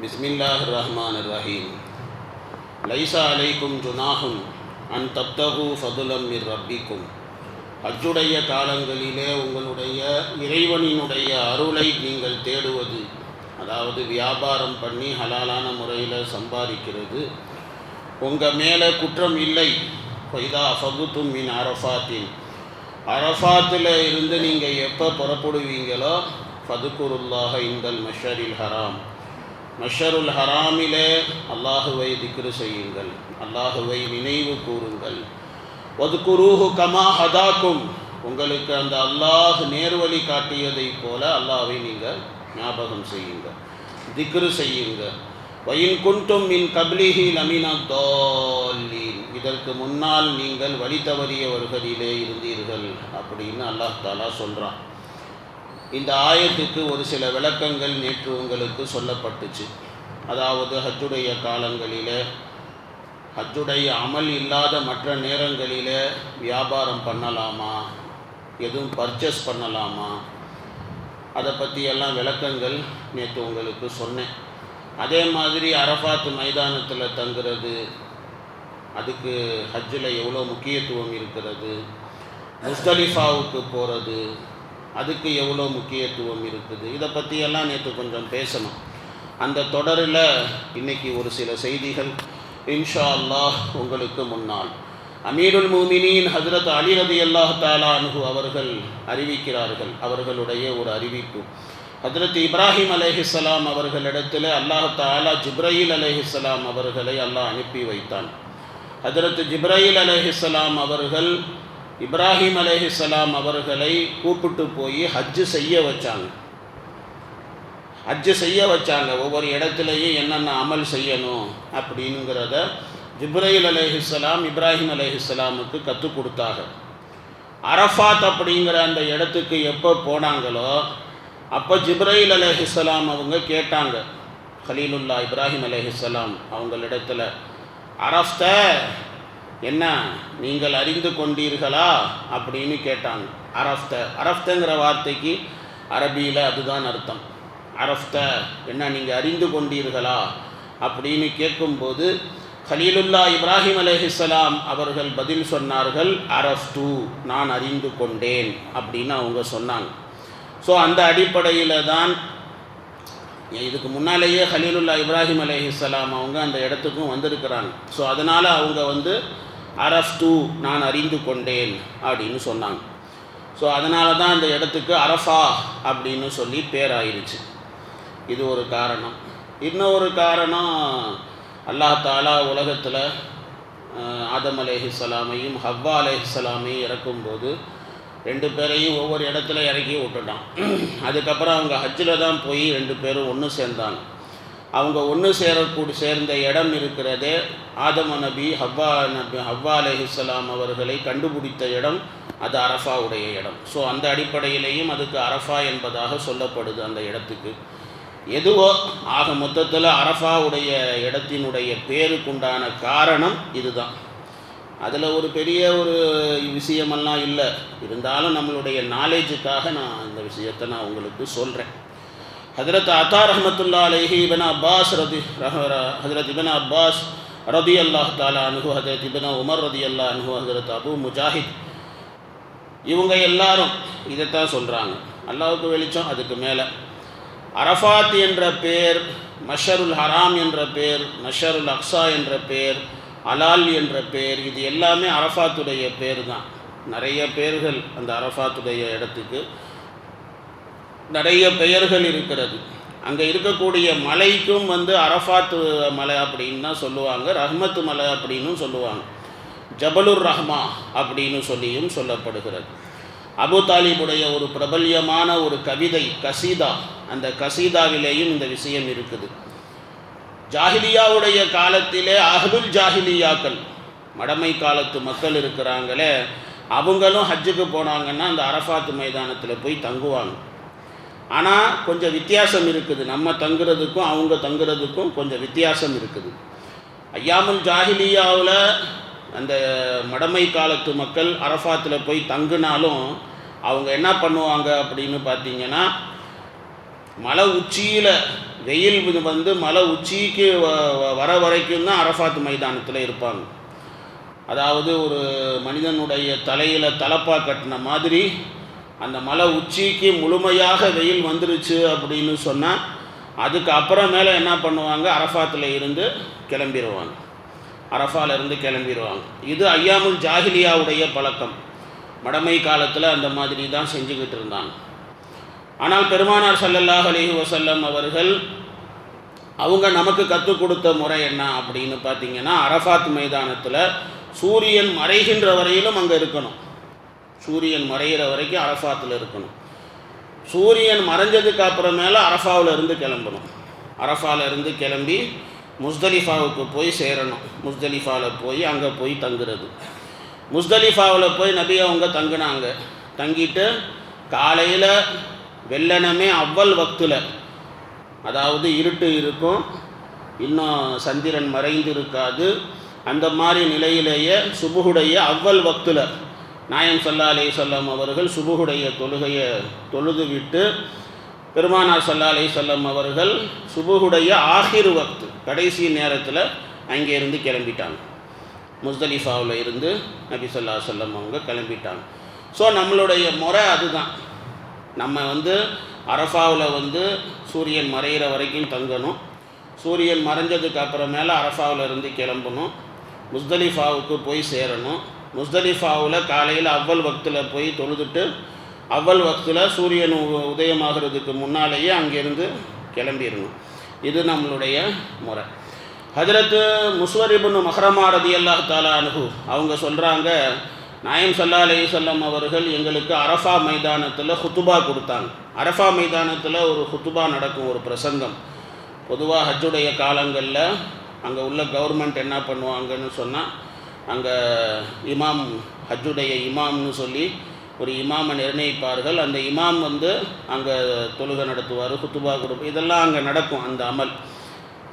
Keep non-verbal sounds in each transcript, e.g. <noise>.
பிஸ்மில்லாஹ் Rahman Rahim Lisa அலைக்கும் ஜுனாகும் an தப்தகு ஃபதுலம் Mir ரப்பிக்கும். ஹஜ்ஜுடைய காலங்களிலே உங்களுடைய இறைவனினுடைய அருளை நீங்கள் தேடுவது அதாவது வியாபாரம் பண்ணி ஹலாலான முறையில் சம்பாதிக்கிறது. உங்கள் மேலே குற்றம் இல்லை. ஃபைதா ஃபகுத்தும் மின் அரஃபாத்தின். அரஃபாத்தில் இருந்து நீங்கள் எப்போ புறப்படுவீங்களோ ஃபதுக்குருல்லாக இந்தல் மஷரில் ஹராம். மஷருல் ஹராமிலே அல்லாஹுவை திக்ரு செய்யுங்கள். அல்லாஹுவை நினைவு கூறுங்கள். ஒதுக்குரூஹு கமா ஹதாக்கும். உங்களுக்கு அந்த அல்லாஹ் நேர்வழி காட்டியதைப் போல அல்லாஹை நீங்கள் ஞாபகம் செய்யுங்கள். திக்ரு செய்யுங்கள். வயின் குண்டும் மின் கபிலிஹி லமினா தோல்லீன். இதற்கு முன்னால் நீங்கள் வழி தவறியவர்களிலே இருந்தீர்கள் அப்படின்னு அல்லாஹ் தாலா சொல்கிறான் இந்த ஆயத்துக்கு ஒரு சில விளக்கங்கள் நேற்று உங்களுக்கு சொல்லப்பட்டுச்சு. அதாவது ஹஜ்ஜுடைய காலங்களில் ஹஜ்ஜுடைய அமல் இல்லாத மற்ற நேரங்களில் வியாபாரம் பண்ணலாமா? எதுவும் பர்ச்சேஸ் பண்ணலாமா? அதை பற்றியெல்லாம் விளக்கங்கள் நேற்று உங்களுக்கு சொன்னேன். அதே மாதிரி அரஃபாத்து மைதானத்தில் தங்குறது அதுக்கு ஹஜ்ஜில் எவ்வளோ முக்கியத்துவம் இருக்கிறது முஸ்தலிஃபாவுக்கு போகிறது அதுக்கு எவ்வளோ முக்கியத்துவம் இருக்குது? இதை பற்றியெல்லாம் நேற்று கொஞ்சம் பேசணும். அந்த தொடரில் இன்றைக்கி ஒரு சில செய்திகள் இன்ஷா அல்லாஹ் உங்களுக்கு முன்னால். அமீருல் மூமினின் ஹஜரத் அலி ரதி அல்லாஹ் தாலா அனுகு அவர்கள் அறிவிக்கிறார்கள். அவர்களுடைய ஒரு அறிவிப்பு. ஹஜரத் இப்ராஹிம் அலேஹிஸ்லாம் அவர்களிடத்தில் அல்லாஹ் தாலா ஜிப்ரஹில் அலேஹிஸ்லாம் அவர்களை அல்லாஹ் அனுப்பி வைத்தான். ஹஜரத் ஜிப்ரஹில் அலேஹிஸ்லாம் அவர்கள் இப்ராஹிம் அலேஹிஸ்லாம் அவர்களை கூப்பிட்டு போய் ஹஜ்ஜு செய்ய வச்சாங்க. ஹஜ்ஜு செய்ய வச்சாங்க. ஒவ்வொரு இடத்துலையும் என்னென்ன அமல் செய்யணும் அப்படிங்கிறத ஜிப்ரையில் அலேஹிஸ்லாம் இப்ராஹிம் அலேஹிஸ்லாமுக்கு கற்றுக் கொடுத்தாங்க. அரஃபாத் அப்படிங்கிற அந்த இடத்துக்கு எப்போ போனாங்களோ அப்போ ஜிப்ரையில் அலேஹிஸ்லாம் அவங்க கேட்டாங்க. ஹலீலுல்லா இப்ராஹிம் அலேஹிஸ்லாம் அவங்களிடத்தில் அரஃப்த என்ன நீங்கள் அறிந்து கொண்டீர்களா? அப்படின்னு கேட்டாங்க. அரஃப்த அரஃப்தங்கிற வார்த்தைக்கு அரபியில் அதுதான் அர்த்தம். அரஃப்த என்ன நீங்கள் அறிந்து கொண்டீர்களா? அப்படின்னு கேட்கும்போது ஹலீலுல்லா இப்ராஹிம் அலேஹிஸ்லாம் அவர்கள் பதில் சொன்னார்கள் அரஃப்து நான் அறிந்து கொண்டேன் அப்படின்னு அவங்க சொன்னாங்க. ஸோ அந்த அடிப்படையில் தான் இதுக்கு முன்னாலேயே ஹலீலுல்லா இப்ராஹிம் அலேஹிஸ்லாம் அவங்க அந்த இடத்துக்கும் வந்திருக்கிறாங்க. ஸோ அதனால் அவங்க வந்து அரஸ்து நான் அறிந்து கொண்டேன் அப்படின்னு சொன்னாங்க. ஸோ அதனால தான் அந்த இடத்துக்கு அரஃபா அப்படின்னு சொல்லி பேராயிருச்சு. இது ஒரு காரணம். இன்னொரு காரணம் அல்லாஹ் தாலா உலகத்தில் ஆதம் அலேஹிஸ்லாமையும் ஹவ்வா அலேஹிஸ்லாமையும் இறக்கும்போது ரெண்டு பேரையும் ஒவ்வொரு இடத்துல இறக்கி விட்டுட்டான். <clears throat> அதுக்கப்புறம் அவங்க ஹஜ்ஜில் தான் போய் ரெண்டு பேரும் ஒன்று சேர்ந்தாங்க. அவங்க ஒன்று சேரக்கூடி சேர்ந்த இடம் இருக்கிறதே ஆதம நபி ஹவ்வா நபி ஹவ்வா அலேஹிஸ்லாம் அவர்களை கண்டுபிடித்த இடம் அது அரஃபாவுடைய இடம். ஸோ அந்த அடிப்படையிலேயும் அதுக்கு அரஃபா என்பதாக சொல்லப்படுது அந்த இடத்துக்கு. எதுவோ ஆக மொத்தத்தில் அரஃபாவுடைய இடத்தினுடைய பேருக்குண்டான காரணம் இதுதான். அதில் ஒரு பெரிய ஒரு விஷயமெல்லாம் இல்லை. இருந்தாலும் நம்மளுடைய நாலேஜுக்காக நான் இந்த விஷயத்தை நான் உங்களுக்கு சொல்கிறேன் ஹதரத் அத்தா ரஹமத்துல்லா அலஹி இபன் அப்பாஸ் ரதி ஹதரத் இபன் அப்பாஸ் ரதி அல்லாஹ் தாலா அனுகு ஹதரத் இபன் உமர் ரதி அல்லா அனுகு ஹதரத் அபு முஜாஹித். இவங்க எல்லாரும் இதைத்தான் சொல்கிறாங்க அல்லாவுக்கு வெளிச்சம் அதுக்கு மேலே. அரஃபாத் என்ற பேர் மஷருல் ஹராம் என்ற பேர் மஷருல் அக்ஸா என்ற பேர் அலால் என்ற பேர் இது எல்லாமே அரஃபாத்துடைய பேர் தான் நிறைய பேர்கள் அந்த அரஃபாத்துடைய இடத்துக்கு நிறைய பெயர்கள் இருக்கிறது. அங்கே இருக்கக்கூடிய மலைக்கும் வந்து அரஃபாத்து மலை அப்படின்னு தான் சொல்லுவாங்க ரஹ்மத்து மலை அப்படின்னும் சொல்லுவாங்க. ஜபலுர் ரஹ்மா அப்படின்னு சொல்லியும் சொல்லப்படுகிறது. அபு தாலிபுடைய ஒரு பிரபல்யமான ஒரு கவிதை கசீதா. அந்த கசீதாவிலேயும் இந்த விஷயம் இருக்குது. ஜாஹிலியாவுடைய காலத்திலே அஹ்லுல் ஜாஹிலியாக்கள் மடமை காலத்து மக்கள் இருக்கிறாங்களே அவங்களும் ஹஜ்ஜுக்கு போனாங்கன்னா அந்த அரஃபாத்து மைதானத்தில் போய் தங்குவாங்க. ஆனால் கொஞ்சம் வித்தியாசம் இருக்குது. நம்ம தங்குறதுக்கும் அவங்க தங்குறதுக்கும் கொஞ்சம் வித்தியாசம் இருக்குது. ஐயாமுல் ஜாஹிலியாவில் அந்த மடமை காலத்து மக்கள் அரஃபாத்தில் போய் தங்குனாலும் அவங்க என்ன பண்ணுவாங்க அப்படின்னு பார்த்தீங்கன்னா மலை உச்சியில் வெயில் வந்து மலை உச்சிக்கு வ- வ- வர வரைக்கும் தான் அரஃபாத் மைதானத்தில் இருப்பாங்க. அதாவது ஒரு மனிதனுடைய தலையில் தலப்பா கட்டின மாதிரி அந்த மலை உச்சிக்கு முழுமையாக வெயில் வந்துருச்சு அப்படின்னு சொன்னால் அதுக்கு அப்புறமேல என்ன பண்ணுவாங்க? அரஃபாத்தில் இருந்து கிளம்பிடுவாங்க அரஃபாலிருந்து கிளம்பிடுவாங்க இது ஐயாமுல் ஜாகிலியாவுடைய பழக்கம். மடமை காலத்தில் அந்த மாதிரி தான் செஞ்சுக்கிட்டு இருந்தாங்க. ஆனால் பெருமானார் சல்லல்லாஹ் அலி வசல்லம் அவர்கள் அவங்க நமக்கு கற்றுக் கொடுத்த முறை என்ன அப்படின்னு பார்த்தீங்கன்னா அரஃபாத் மைதானத்தில் சூரியன் மறைகின்ற வரையிலும் அங்கே இருக்கணும். சூரியன் மறைகிற வரைக்கும் அரஃபாத்தில் இருக்கணும். சூரியன் மறைஞ்சதுக்கு அப்புறமேல அரஃபாவில் இருந்து கிளம்பணும். அரஃபாவில் இருந்து கிளம்பி முஸ்தலிஃபாவுக்கு போய் சேரணும். முஸ்தலிஃபாவில் போய் அங்கே போய் தங்குறது. முஸ்தலிஃபாவில் போய் நபி அவங்க தங்கினாங்க. தங்கிட்டு காலையில் வெள்ளனமே அவ்வல் வக்தில் அதாவது இருட்டு இருக்கும் இன்னும் சந்திரன் மறைந்து இருக்காது அந்த மாதிரி நிலையிலேயே சுபுகுடைய அவ்வல் வக்தில் நாயம் சல்லா அலி சொல்லம் அவர்கள் சுபுகுடைய தொழுகையை தொழுது விட்டு பெருமானார் சல்லா அலி சொல்லம் அவர்கள் சுபுகுடைய ஆஹிர் வக்து கடைசி நேரத்தில் அங்கே இருந்து கிளம்பிட்டாங்க. முஸ்தலிஃபாவில் இருந்து நபி சொல்லா சொல்லம் அவங்க கிளம்பிட்டாங்க. ஸோ நம்மளுடைய முறை அதுதான். நம்ம வந்து அரஃபாவில் வந்து சூரியன் மறையிற வரைக்கும் தங்கணும். சூரியன் மறைஞ்சதுக்கு அப்புறமேல அரஃபாவில் இருந்து கிளம்பணும். முஸ்தலிஃபாவுக்கு போய் சேரணும். முஸ்தலிஃபாவில் காலையில் அவ்வல் வக்தில் போய் தொழுதுட்டு அவ்வல் வக்தில் சூரியன் உ- உதயமாகிறதுக்கு முன்னாலேயே அங்கேருந்து கிளம்பிடணும். இது நம்மளுடைய முறை. ஹஜரத்து முஸ்வரிபுன் மஹரமா ரதி அல்லாஹ் தாலா அனுகு அவங்க சொல்கிறாங்க நாயம் சல்லா அலைஹி அவர்கள் எங்களுக்கு அரஃபா மைதானத்தில் ஹுத்துபா கொடுத்தாங்க. அரஃபா மைதானத்தில் ஒரு ஹுத்துபா நடக்கும் ஒரு பிரசங்கம். பொதுவாக ஹஜ்ஜுடைய காலங்களில் அங்கே உள்ள கவர்மெண்ட் என்ன பண்ணுவாங்கன்னு சொன்னால் அங்கே இமாம் ஹஜ்ஜுடைய இமாம்னு சொல்லி ஒரு இமாமை நிர்ணயிப்பார்கள். அந்த இமாம் வந்து அங்கே தொழுகை நடத்துவார் குத்துபா கொடுப்பு இதெல்லாம் அங்கே நடக்கும் அந்த அமல்.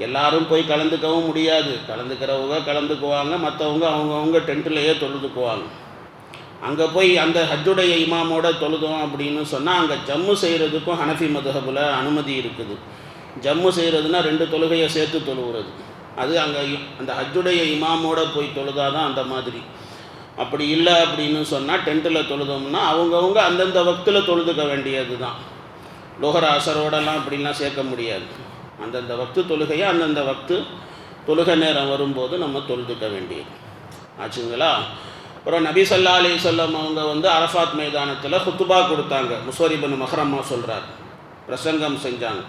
எல்லாரும் போய் கலந்துக்கவும் முடியாது. கலந்துக்கிறவங்க கலந்துக்குவாங்க மற்றவங்க அவங்கவுங்க டென்ட்லேயே தொழுதுக்குவாங்க. அங்கே போய் அந்த ஹஜ்ஜுடைய இமாமோட தொழுதோம் அப்படின்னு சொன்னால் அங்கே ஜம்மு செய்கிறதுக்கும் ஹனஃபி மதுஹபில் அனுமதி இருக்குது. ஜம்மு செய்கிறதுனா ரெண்டு தொழுகையை சேர்த்து தொழுகிறது அது அங்கே அந்த ஹஜ்ஜுடைய இமாமோட போய் தொழுதாதான் அந்த மாதிரி. அப்படி இல்லை அப்படின்னு சொன்னால் டென்த்தில் தொழுதோம்னா அவங்கவுங்க அந்தந்த வக்தில் தொழுதுக்க வேண்டியது தான் லோகர அசரோடலாம் அப்படிலாம் சேர்க்க முடியாது. அந்தந்த வக்து தொழுகையை அந்தந்த வக்து தொழுகை நேரம் வரும்போது நம்ம தொழுதுக்க வேண்டியது. ஆச்சுங்களா? அப்புறம் நபி ஸல்லா அலி சொல்லம் அவங்க வந்து அரஃபாத் மைதானத்தில் ஹுத்துபா கொடுத்தாங்க. முஸ்வரிபன் மஹரம்மா சொல்கிறார் பிரசங்கம் செஞ்சாங்க.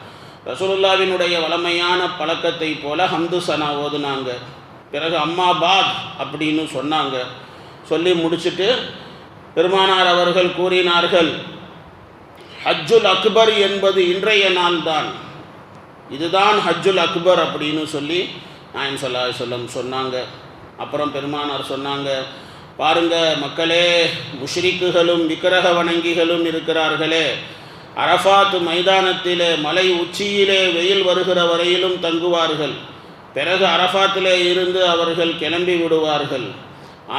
ரசூலுல்லாவினுடைய வளமையான பழக்கத்தை போல ஹம்து சனா ஓதுனாங்க. பிறகு அம்மா பாத் அப்படின்னு சொன்னாங்க. சொல்லி முடிச்சுட்டு பெருமானார் அவர்கள் கூறினார்கள் ஹஜ்ஜுல் அக்பர் என்பது இன்றைய நாள்தான். இதுதான் ஹஜ்ஜுல் அக்பர் அப்படின்னு சொல்லி நாயன் சொல்லா சொல்லம் சொன்னாங்க. அப்புறம் பெருமானார் சொன்னாங்க பாருங்க மக்களே முஷ்ரிக்குகளும் விக்கிரக வணங்கிகளும் இருக்கிறார்களே. அரஃபாத் மைதானத்திலே மலை உச்சியிலே வெயில் வருகிற வரையிலும் தங்குவார்கள். பிறகு அரஃபாத்திலே இருந்து அவர்கள் கிளம்பி விடுவார்கள்.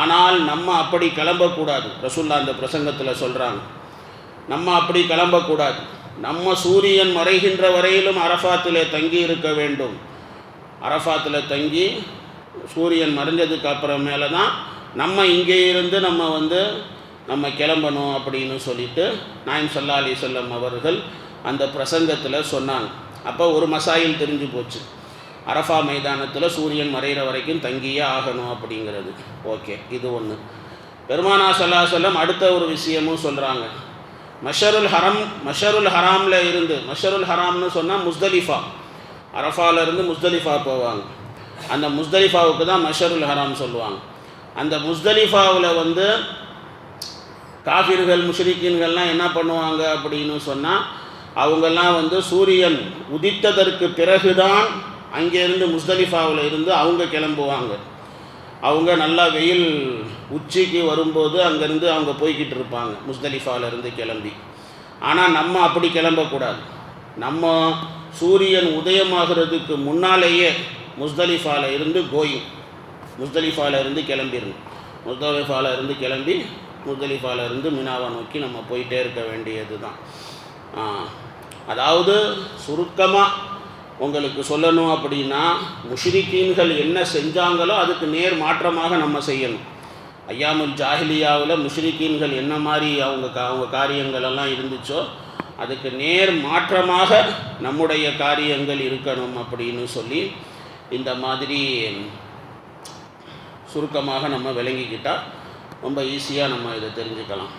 ஆனால் நம்ம அப்படி கிளம்பக்கூடாது ரசுல்லா அந்த பிரசங்கத்தில் சொல்கிறாங்க நம்ம அப்படி கிளம்பக்கூடாது. நம்ம சூரியன் மறைகின்ற வரையிலும் அரஃபாத்திலே தங்கி இருக்க வேண்டும். அரஃபாத்தில் தங்கி சூரியன் மறைஞ்சதுக்கு அப்புறமேல தான் நம்ம இங்கே இருந்து நம்ம வந்து நம்ம கிளம்பணும் அப்படின்னு சொல்லிட்டு நாயம் சொல்லா அலி சொல்லம் அவர்கள் அந்த பிரசங்கத்தில் சொன்னாங்க. அப்போ ஒரு மசாயில் தெரிஞ்சு போச்சு. அரஃபா மைதானத்தில் சூரியன் மறைகிற வரைக்கும் தங்கியே ஆகணும் அப்படிங்கிறது. ஓகே இது ஒன்று பெருமானா சொல்லா சொல்லம் அடுத்த ஒரு விஷயமும் சொல்கிறாங்க மஷருல் ஹரம் மஷருல் ஹராமில் இருந்து மஷருல் ஹராம்னு சொன்னால் முஸ்தலிஃபா. அரஃபால இருந்து முஸ்தலிஃபா போவாங்க. அந்த முஸ்தலிஃபாவுக்கு தான் மஷருல் ஹராம் சொல்லுவாங்க. அந்த முஸ்தலிஃபாவில் வந்து காஃபிர்கள் முஷ்ரிக்கீன்கள்லாம் என்ன பண்ணுவாங்க அப்படின்னு சொன்னால் அவங்கெல்லாம் வந்து சூரியன் உதித்ததற்கு பிறகுதான் அங்கேருந்து முஸ்தலிஃபாவில் இருந்து அவங்க கிளம்புவாங்க. அவங்க நல்லா வெயில் உச்சிக்கு வரும்போது அங்கேருந்து அவங்க போய்கிட்டு இருப்பாங்க முஸ்தலிஃபாவிலேருந்து கிளம்பி. ஆனால் நம்ம அப்படி கிளம்பக்கூடாது. நம்ம சூரியன் உதயமாகிறதுக்கு முன்னாலேயே முஸ்தலிஃபாவில் இருந்து கோயிங் முஸ்தலிஃபாவில் இருந்து கிளம்பிடணும். முஸ்தலிஃபாவில் இருந்து கிளம்பி முஸ்தலிஃபால மினாவை நோக்கி நம்ம போயிட்டே இருக்க வேண்டியது தான் அதாவது சுருக்கமாக உங்களுக்கு சொல்லணும் அப்படின்னா முஷ்ரிக்கீன்கள் என்ன செஞ்சாங்களோ அதுக்கு நேர் மாற்றமாக நம்ம செய்யணும். ஐயாமுல் ஜாஹிலியாவில் முஷ்ரிக்கீன்கள் என்ன மாதிரி அவங்க கா அவங்க காரியங்கள் எல்லாம் இருந்துச்சோ அதுக்கு நேர் மாற்றமாக நம்முடைய காரியங்கள் இருக்கணும் அப்படின்னு சொல்லி இந்த மாதிரி சுருக்கமாக நம்ம விளங்கிக்கிட்டால் ரொம்ப ஈஸியாக நம்ம இதை தெரிஞ்சுக்கலாம்.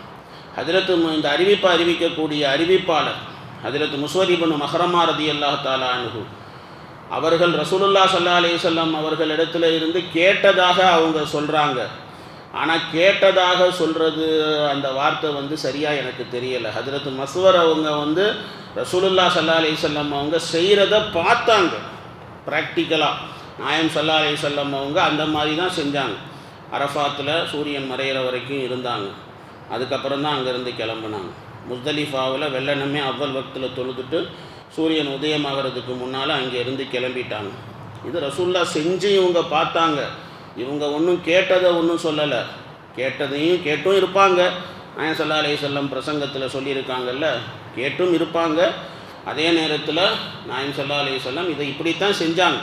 ஹதிரத்து இந்த அறிவிப்பை அறிவிக்கக்கூடிய அறிவிப்பாளர் ஹதிரத்து முஸ்வரிபனு மஹரமா ரதி அல்லாஹ் தாலா அனுகு அவர்கள் ரசூலுல்லா சல்லா அலையுசல்லாம் அவர்களிடத்துல இருந்து கேட்டதாக அவங்க சொல்கிறாங்க ஆனால் கேட்டதாக சொல்கிறது அந்த வார்த்தை வந்து சரியாக எனக்கு தெரியலை. ஹஜரத் மஸ்வர் அவங்க வந்து ரசூலுல்லா சல்லா அலையுசல்லாம் அவங்க செய்கிறத பார்த்தாங்க. ப்ராக்டிக்கலாக நாயம் சல்லா அலையுசல்லாம் அவங்க அந்த மாதிரி தான் செஞ்சாங்க. அரஃபாத்தில் சூரியன் மறையிற வரைக்கும் இருந்தாங்க. அதுக்கப்புறம் தான் அங்கேருந்து கிளம்புனாங்க. முஸ்தலிஃபாவில் வெள்ளனமே அவ்வல் பக்தில் தொழுதுட்டு சூரியன் உதயமாகிறதுக்கு முன்னால் அங்கே இருந்து கிளம்பிட்டாங்க. இது ரசூல்லா செஞ்சு இவங்க பார்த்தாங்க. இவங்க ஒன்றும் கேட்டதை ஒன்றும் சொல்லலை. கேட்டதையும் கேட்டும் இருப்பாங்க. நாயன் சல்லா செல்லம் பிரசங்கத்தில் சொல்லியிருக்காங்கல்ல கேட்டும் இருப்பாங்க. அதே நேரத்தில் நாயன் சல்லா செல்லம் இதை இப்படித்தான் செஞ்சாங்க.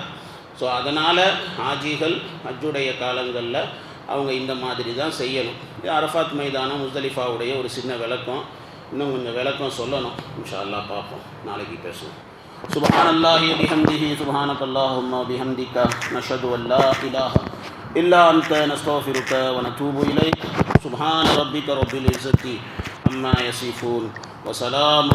ஸோ அதனால் ஹாஜிகள் ஹஜ்ஜுடைய காலங்களில் அவங்க இந்த மாதிரி தான் செய்யணும் இது அரஃபாத் மைதானம் முஸ்தலிஃபாவுடைய ஒரு சின்ன விளக்கம் இன்னும் கொஞ்சம் விளக்கம் சொல்லணும் இன்ஷா அல்லாஹ் பார்ப்போம் நாளைக்கு பேசுவோம் سبحان الله بحمده سبحانك اللهم وبحمدك نشهد أن لا إله إلا أنت نستغفرك ونتوب إليك سبحان ربك رب العزة عما يصفون وسلام